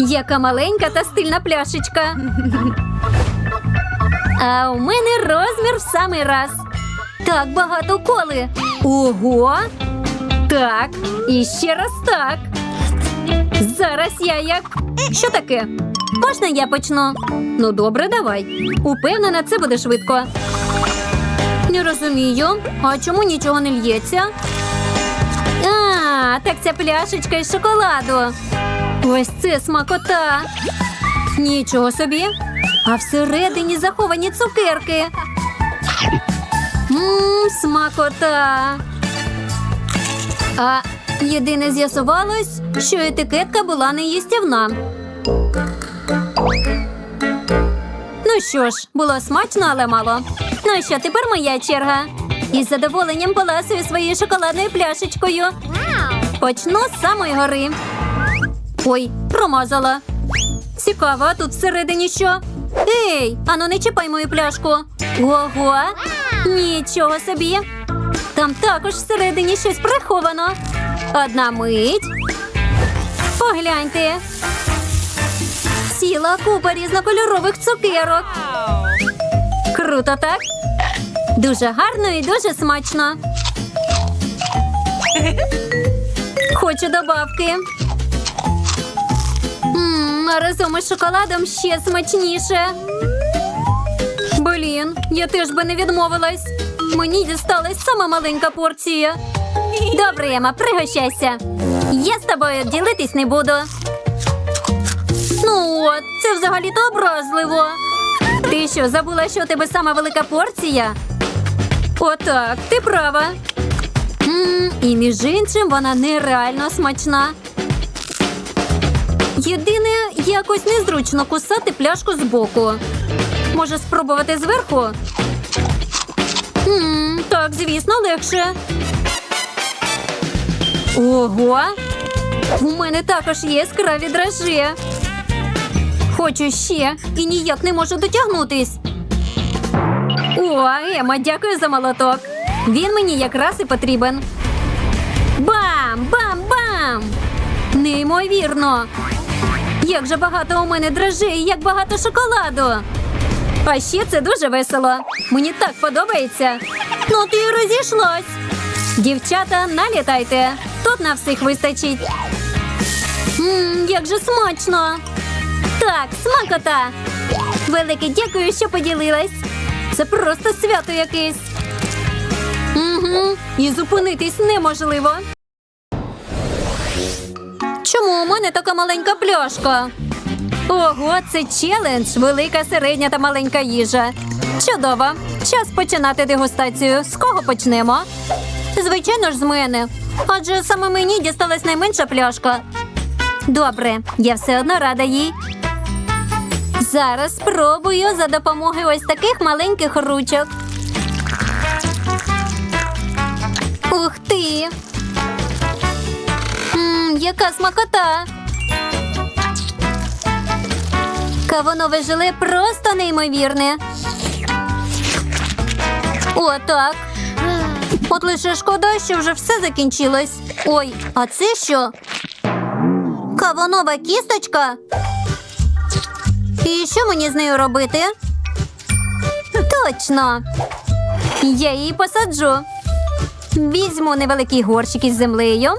Яка маленька та стильна пляшечка. А у мене розмір в самий раз. Так багато коли. Ого. Так. І ще раз так. Зараз я як. Що таке? Можна я почну? Ну, добре, давай. Упевнена, це буде швидко. Не розумію. А чому нічого не лється? А, так ця пляшечка із шоколаду. Ось це смакота. Нічого собі. А всередині заховані цукерки. Мм, смакота. А єдине з'ясувалось, що етикетка була неїстівна. Ну що ж, було смачно, але мало. Ну що, тепер моя черга. Із задоволенням поласую своєю шоколадною пляшечкою. Почну з самої гори. Ой, промазала. Цікаво, а тут всередині що? Ей, ану не чіпай мою пляшку. Ого, нічого собі. Там також всередині щось приховано. Одна мить. Погляньте. Ціла купа різнокольорових цукерок. Круто, так? Дуже гарно і дуже смачно. Хочу добавки. Мм, а разом із шоколадом ще смачніше. Блін, я теж би не відмовилась. Мені дісталась сама маленька порція. Добре, Ема, пригощайся. Я з тобою ділитись не буду. Ну от, це взагалі-то образливо. Ти що, забула, що у тебе сама велика порція? Отак, ти права. М, і між іншим вона нереально смачна. Єдине, якось незручно кусати пляшку збоку. Може, спробувати зверху? М, так, звісно, легше. Ого! У мене також є яскраві дрожжі. Хочу ще і ніяк не можу дотягнутись. О, Ема, дякую за молоток. Він мені якраз і потрібен. Бам! Бам! Бам! Неймовірно! Як же багато у мене дрожжей, як багато шоколаду. А ще це дуже весело. Мені так подобається. Ну ти розійшлась. Дівчата, налітайте. Тут на всіх вистачить. Мм, як же смачно. Так, смакота. Велике дякую, що поділилась. Це просто свято якесь. Угу. І зупинитись неможливо. Чому у мене така маленька пляшка? Ого, це челендж. Велика, середня та маленька їжа. Чудово. Час починати дегустацію. З кого почнемо? Звичайно ж, з мене. Адже саме мені дісталась найменша пляшка. Добре, я все одно рада їй. Зараз спробую за допомогою ось таких маленьких ручок. Ух ти! Яка смакота! Кавунове желе просто неймовірне. О, так. От лише шкода, що вже все закінчилось. Ой, а це що? Кавунова кісточка? І що мені з нею робити? Точно. Я її посаджу. Візьму невеликий горщик із землею,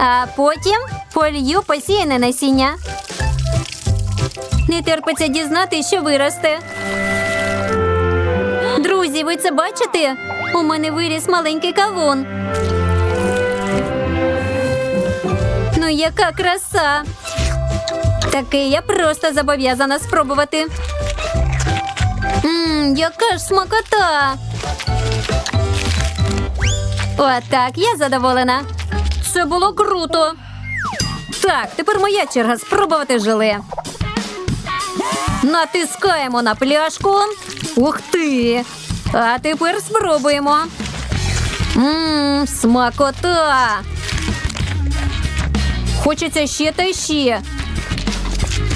а потім полью посіяне насіння. Не терпиться дізнати, що виросте. Друзі, ви це бачите? У мене виріс маленький кавун. Ну, яка краса! Таке я просто зобов'язана спробувати. Мм, яка ж смакота! Отак, я задоволена. Це було круто. Так, тепер моя черга спробувати желе. Натискаємо на пляшку. Ух ти! А тепер спробуємо. Мм, смакота. Хочеться ще та ще.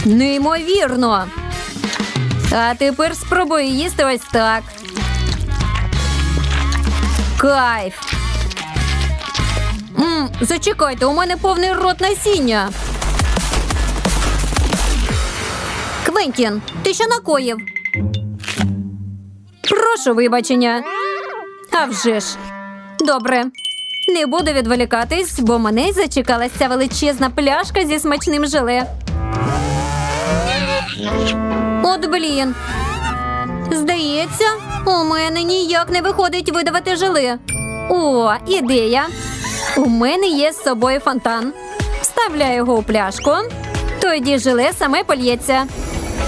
Неймовірно. А тепер спробую їсти ось так. Кайф. Зачекайте, у мене повний рот насіння. Квентін, ти що накоїв? Прошу вибачення. А вже ж. Добре. Не буду відволікатись, бо мене й зачекалась ця величезна пляшка зі смачним желе. От блін. Здається, у мене ніяк не виходить видавати желе. О, ідея. У мене є з собою фонтан. Вставляю його у пляшку. Тоді желе саме польється.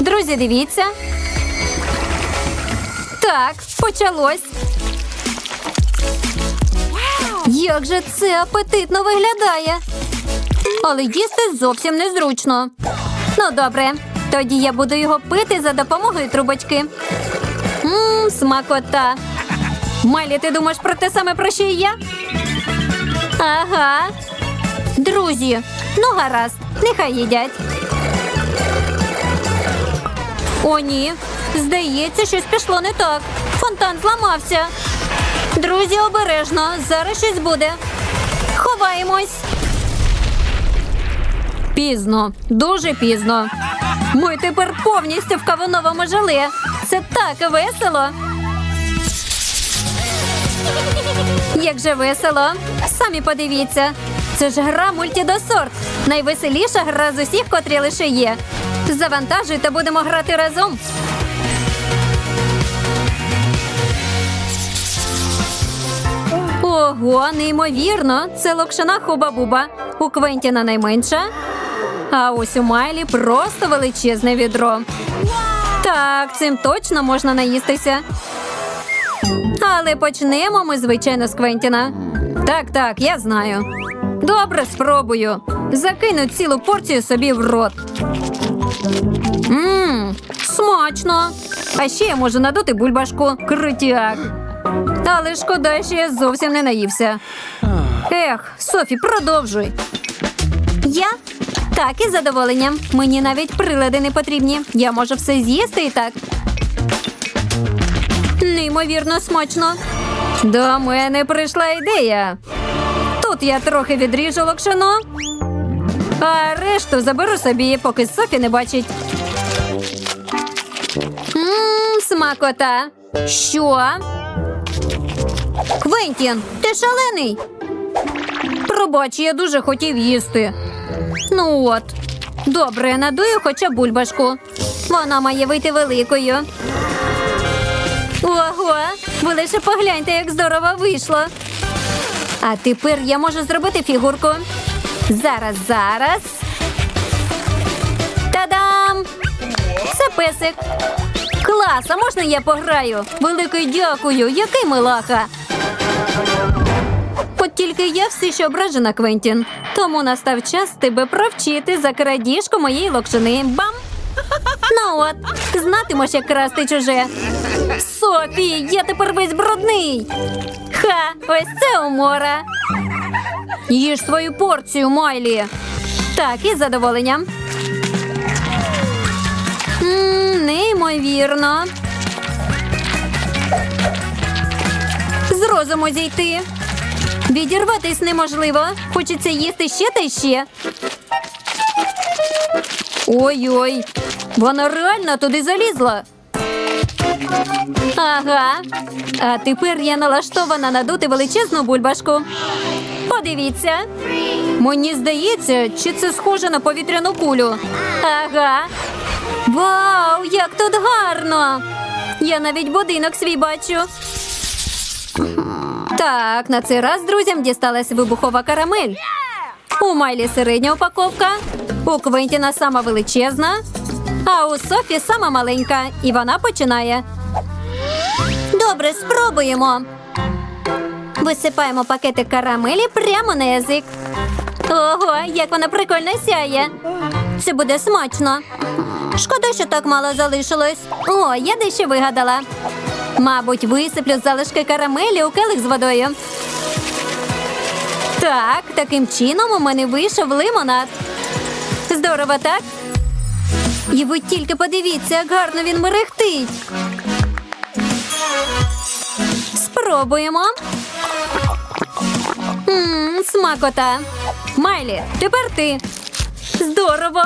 Друзі, дивіться. Так, почалось. Як же це апетитно виглядає. Але їсти зовсім незручно. Ну, добре. Тоді я буду його пити за допомогою трубочки. Мм, смакота. Майлі, ти думаєш про те саме, про що і я? Ага. Друзі, ну гаразд, нехай їдять. О, ні. Здається, щось пішло не так. Фонтан зламався. Друзі, обережно, зараз щось буде. Ховаємось. Пізно, дуже пізно. Ми тепер повністю в кавуновому желе. Це так весело. Як же весело. Самі подивіться. Це ж гра мультідосорт. Найвеселіша гра з усіх, котрі лише є. Завантажуйте, будемо грати разом. Ого, неймовірно. Це локшина хуба-буба. У Квентіна найменша. А ось у Майлі просто величезне відро. Так, цим точно можна наїстися. Але почнемо ми, звичайно, з Квентіна. Так, так, я знаю. Добре, спробую. Закину цілу порцію собі в рот. Мм, смачно. А ще я можу надути бульбашку. Крутяк. Але шкода, що я зовсім не наївся. Ех, Софі, продовжуй. Я? Так, із задоволенням. Мені навіть прилади не потрібні. Я можу все з'їсти і так. Неймовірно смачно. До мене прийшла ідея. Тут я трохи відріжу локшину, а решту заберу собі, поки Софі не бачить. Мм, смакота. Що? Квентін, ти шалений? Пробач, я дуже хотів їсти. Ну от. Добре, надую хоча бульбашку. Вона має вийти великою. Ви лише погляньте, як здорово вийшло. А тепер я можу зробити фігурку. Зараз, зараз. Та-дам! Це песик. Клас, а можна я пограю? Велике дякую, який милаха. От тільки я все ще ображена, Квентін. Тому настав час тебе провчити за крадіжку моєї локшини. Бам! Ну от, знатимеш, як красти чуже. Софі, я тепер весь брудний. Ха, ось це умора. Їж свою порцію, Майлі. Так, із задоволенням. Неймовірно. З розуму зійти. Відірватись неможливо. Хочеться їсти ще та ще. Ой-ой, вона реально туди залізла. Ага. А тепер я налаштована надути величезну бульбашку. Подивіться. Мені здається, чи це схоже на повітряну кулю. Ага. Вау, як тут гарно! Я навіть будинок свій бачу. Так, на цей раз друзям дісталась вибухова карамель. У Майлі середня упаковка, у Квентіна сама величезна, а у Софі сама маленька, і вона починає. Добре, спробуємо. Висипаємо пакетик карамелі прямо на язик. Ого, як вона прикольно сяє. Це буде смачно. Шкода, що так мало залишилось. О, я дещо вигадала. Мабуть, висиплю залишки карамелі у келих з водою. Так, таким чином у мене вийшов лимонад. Здорово, так? І ви тільки подивіться, як гарно він мерехтить. Спробуємо. Мм, смакота. Майлі, тепер ти. Здорово.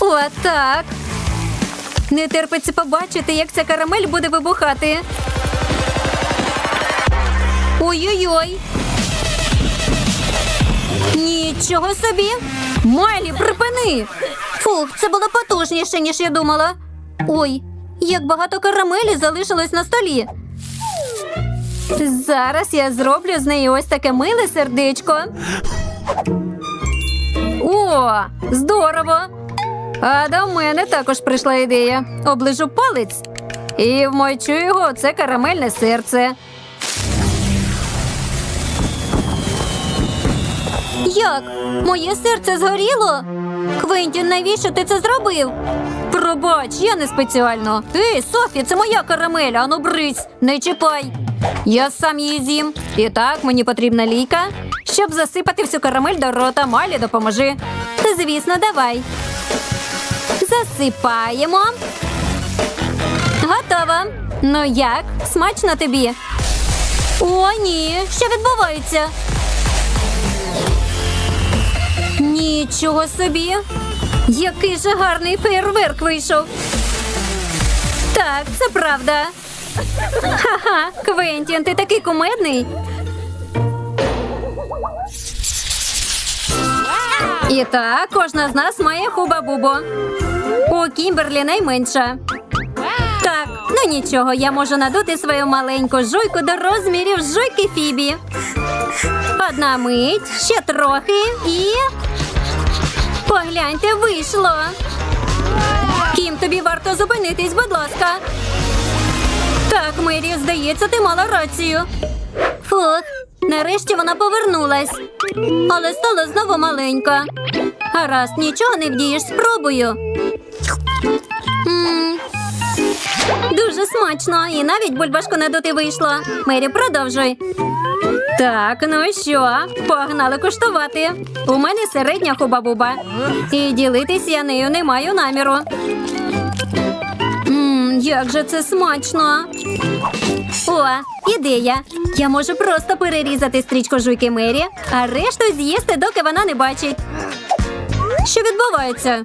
О, так. Не терпиться побачити, як ця карамель буде вибухати. Ой-ой-ой. Нічого собі. Майлі, припини. Фух, це було потужніше, ніж я думала. Ой, як багато карамелі залишилось на столі. Зараз я зроблю з неї ось таке миле сердечко. О, здорово! А до мене також прийшла ідея. Оближу палець і вмочу його це карамельне серце. Як? Моє серце згоріло? Квентін, навіщо ти це зробив? Пробач, я не спеціально. Ей, Софі, це моя карамель, ану брись, не чіпай. Я сам її з'їм. І так, мені потрібна лійка, щоб засипати всю карамель до рота. Малі, допоможи. Звісно, давай. Засипаємо. Готово. Ну як? Смачно тобі? О, ні, що відбувається? Нічого собі. Який же гарний фейерверк вийшов. Так, це правда. Ха-ха, Квентін, ти такий кумедний. І так, кожна з нас має хуба-бубо. У Кімберлі найменша. Так, ну нічого, я можу надути свою маленьку жуйку до розмірів жуйки Фібі. Одна мить, ще трохи і. Погляньте, вийшло. Кім, тобі варто зупинитись, будь ласка. Так, Мері, здається, ти мала рацію. Фух, нарешті вона повернулась. Але стала знову маленька. Гаразд, нічого не вдієш, спробую. м Дуже смачно, і навіть бульбашку надути вийшло. Мері, продовжуй. Так, ну що, погнали куштувати. У мене середня хуба-буба. І ділитись я нею не маю наміру. Мм, як же це смачно. О, ідея. Я можу просто перерізати стрічку жуйки Мері, а решту з'їсти, доки вона не бачить. Що відбувається?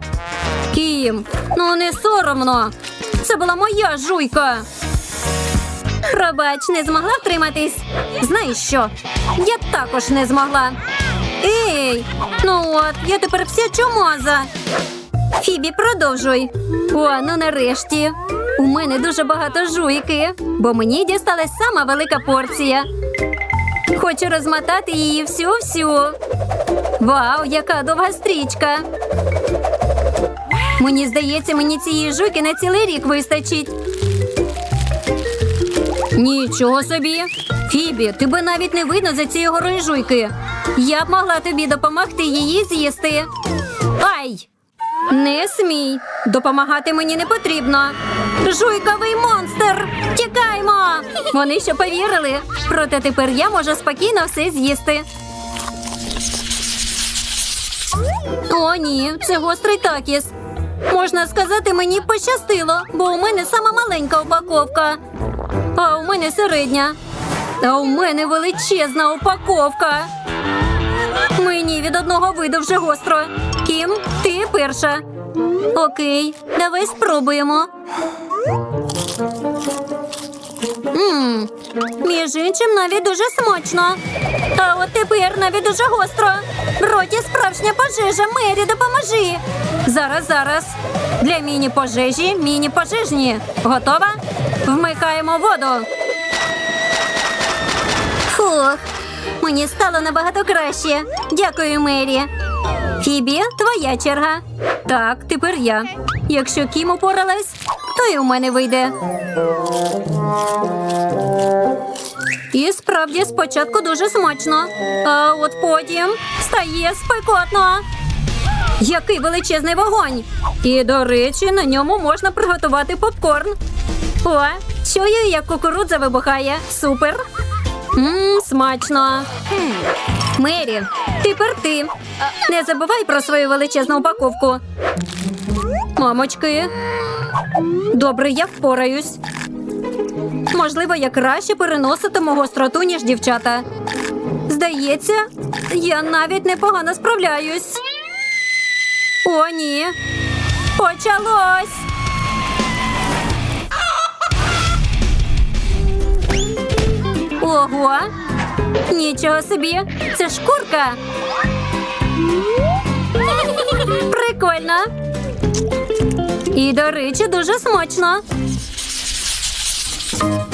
Кім, ну не соромно. Це була моя жуйка. Пробач, не змогла втриматись. Знаєш що? Я також не змогла. Ей, ну от, я тепер вся чумаза. Фібі, продовжуй. О, ну нарешті. У мене дуже багато жуйки, бо мені дісталась сама велика порція. Хочу розмотати її всю-всю. Вау, яка довга стрічка. Мені здається, мені цієї жуйки на цілий рік вистачить. Нічого собі. Фібі, тебе навіть не видно за цієї горої жуйки. Я б могла тобі допомогти її з'їсти. Ай! Не смій. Допомагати мені не потрібно. Жуйковий монстр! Тікаймо! Вони ще повірили. Проте тепер я можу спокійно все з'їсти. О, ні, це гострий такіс. Можна сказати, мені пощастило, бо у мене сама маленька упаковка. А у мене середня. А у мене величезна упаковка. Мені від одного виду вже гостро. Кім, ти перша. Окей, давай спробуємо. Мм, між іншим навіть дуже смачно. А от тепер навіть дуже гостро. В роті справжня пожежа. Мері, допоможи. Зараз, зараз. Для міні-пожежі міні-пожежні. Готова? Вмикаємо воду. Фух, мені стало набагато краще. Дякую, Мері. Фібі, твоя черга. Так, тепер я. Якщо Кім упоралась, то і у мене вийде. І справді спочатку дуже смачно, а от потім стає спекотно. Який величезний вогонь! І, до речі, на ньому можна приготувати попкорн. О, чую, як кукурудза вибухає. Супер. Мм, смачно. Мері, тепер ти. Не забувай про свою величезну упаковку. Мамочки. Добре, я впораюсь. Можливо, я краще переноситиму гостроту, ніж дівчата. Здається, я навіть непогано справляюсь. О, ні. Почалось! Ого! Нічого собі! Це шкурка! Прикольно! І, до речі, дуже смачно.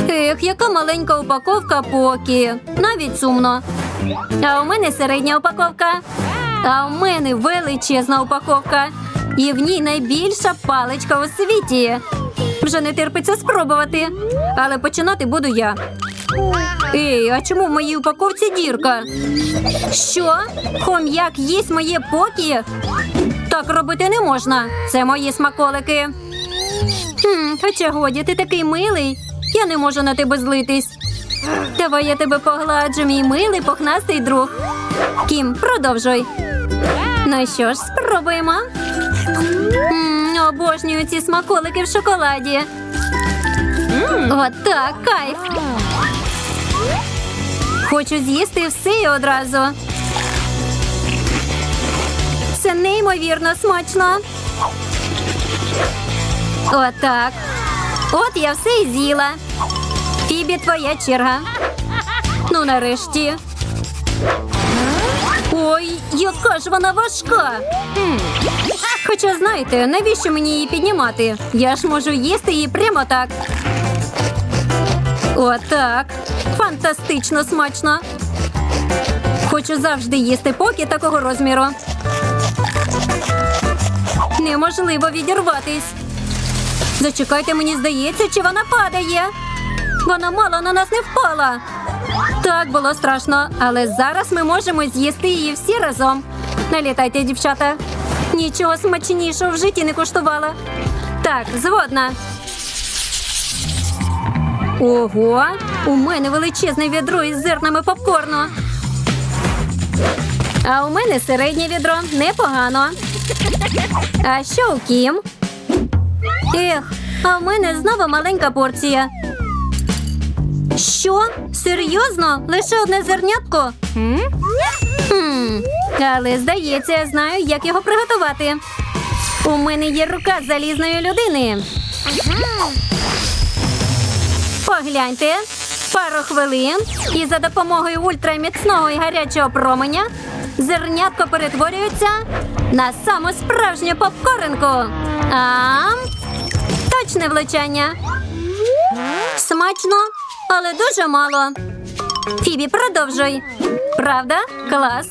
Ех, яка маленька упаковка покі. Навіть сумно. А у мене середня упаковка. А у мене величезна упаковка. І в ній найбільша паличка у світі. Вже не терпиться спробувати. Але починати буду я. Ей, а чому в моїй упаковці дірка? Що? Хом'як їсть моє покі? Так робити не можна. Це мої смаколики. Хм, хоча годі, ти такий милий. Я не можу на тебе злитись. Давай я тебе погладжу, мій милий пухнастий друг. Кім, продовжуй. Ну що ж, спробуємо. М, обожнюю ці смаколики в шоколаді. Отак, кайф. Хочу з'їсти все і одразу. Це неймовірно смачно. Отак. От я все і з'їла. Фібі, твоя черга. Ну, нарешті. Ой, яка ж вона важка. Хоча знаєте, навіщо мені її піднімати? Я ж можу їсти її прямо так. Отак. Фантастично смачно. Хочу завжди їсти поки такого розміру. Неможливо відірватись. Зачекайте, мені здається, чи вона падає. Вона мало на нас не впала. Так було страшно, але зараз ми можемо з'їсти її всі разом. Налітайте, дівчата. Нічого смачнішого в житті не коштувала. Так, згодна. Ого, у мене величезне відро із зернами попкорну. А у мене середнє відро непогано. А що у Кім? Ех, а в мене знову маленька порція. Що? Серйозно? Лише одне зернятко? Хм, але здається, я знаю, як його приготувати. У мене є рука залізної людини. Погляньте, пару хвилин, і за допомогою ультраміцного і гарячого променя зернятко перетворюється на саму справжню попкоринку. Ам! Точне влучання. Смачно, але дуже мало. Фібі, продовжуй. Правда? Клас.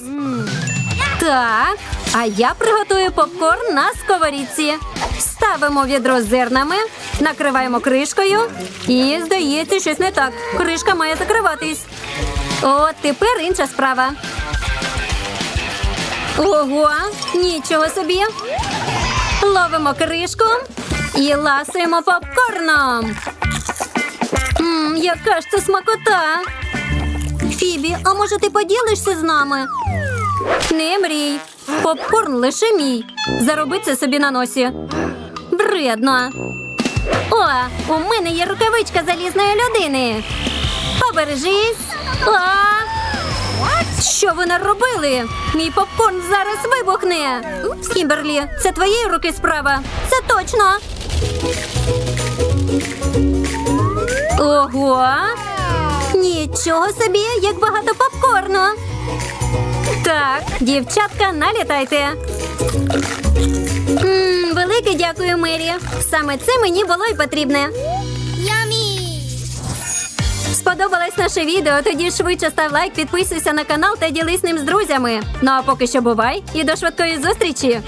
Так, а я приготую попкорн на сковорідці. Ставимо відро з зернами, накриваємо кришкою. І, здається, щось не так. Кришка має закриватись. От тепер інша справа. Ого, нічого собі. Ловимо кришку і ласуємо попкорном. Мм, яка ж це смакота. Фібі, а може ти поділишся з нами? Не мрій. Попкорн лише мій. Зароби це собі на носі. Вредно. О, у мене є рукавичка залізної людини. Побережись. А! Що ви наробили? Мій попкорн зараз вибухне. Кімберлі, це твоєї руки справа. Це точно. Ого! Нічого собі, як багато попкорну. Так, дівчатка, налітайте. М, велике дякую, Мері. Саме це мені було й потрібне. Сподобалось наше відео? Тоді швидше став лайк, підписуйся на канал та ділись ним з друзями. Ну а поки що бувай і до швидкої зустрічі!